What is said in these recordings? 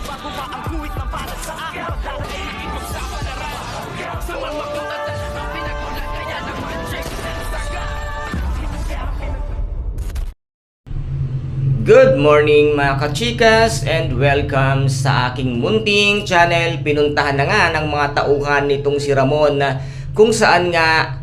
Ang guhit na para sa akin Pagdadaig ipagsapalaran Sa mga katatan Ang pinagulat kaya naman Check na saga. Good morning mga kachikas and welcome sa aking munting channel. Pinuntahan na nga ng mga tauhan nitong si Ramon kung saan nga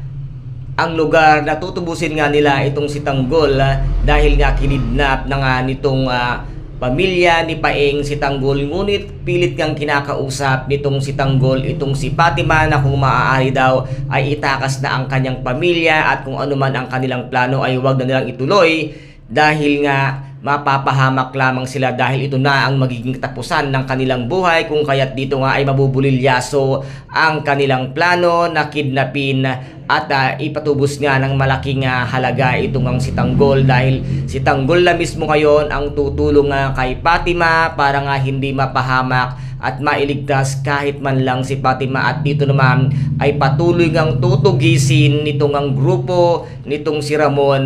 ang lugar na tutubusin nga nila itong si Tanggol ah, dahil nga kinidnap na nga nitong ah, pamilya ni Paeng si Tanggol ngunit pilit kang kinakausap nitong si Tanggol. Itong si Fatima na kung maaari daw ay itakas na ang kanyang pamilya at kung ano man ang kanilang plano ay huwag na nilang ituloy dahil nga mapapahamak lamang sila dahil ito na ang magiging katapusan ng kanilang buhay kung kaya't dito nga ay mabubulilyaso ang kanilang plano na kidnapin at ah, ipatubos nga ng malaking ah, halaga itong ang si Tanggol dahil si Tanggol na mismo ngayon ang tutulong nga kay Fatima para nga hindi mapahamak at mailigtas kahit man lang si Fatima. At dito naman ay patuloy ngang tutugisin nitong ang grupo nitong si Ramon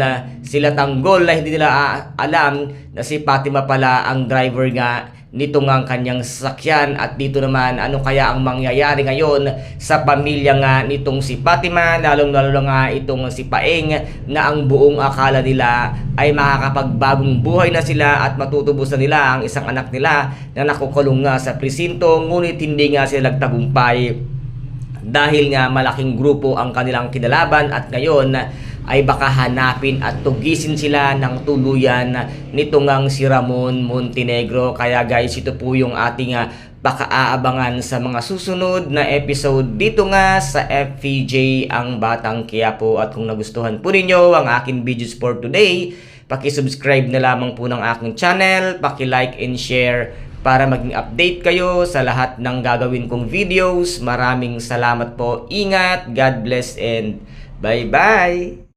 sila Tanggol na hindi nila alam na si Fatima pala ang driver nga nito nga ang kanyang sasakyan. At dito naman ano kaya ang mangyayari ngayon sa pamilya nga nitong si Fatima? Lalong lalo nga itong si Paeng na ang buong akala nila ay makakapagbagong buhay na sila at matutubos na nila ang isang anak nila na nakukulong nga sa presinto. Ngunit hindi nga sila nagtagumpay dahil nga malaking grupo ang kanilang kinalaban. At ngayon ay baka hanapin at tugisin sila ng tuluyan nito ngang si Ramon Montenegro. Kaya guys, ito po yung ating ah, baka sa mga susunod na episode dito nga sa FPJ ang Batang Quiapo. At kung nagustuhan po ninyo ang aking videos for today, Paki-subscribe na lamang po ng aking channel, paki-like and share para maging update kayo sa lahat ng gagawin kong videos. Maraming salamat po. Ingat, God bless and bye-bye!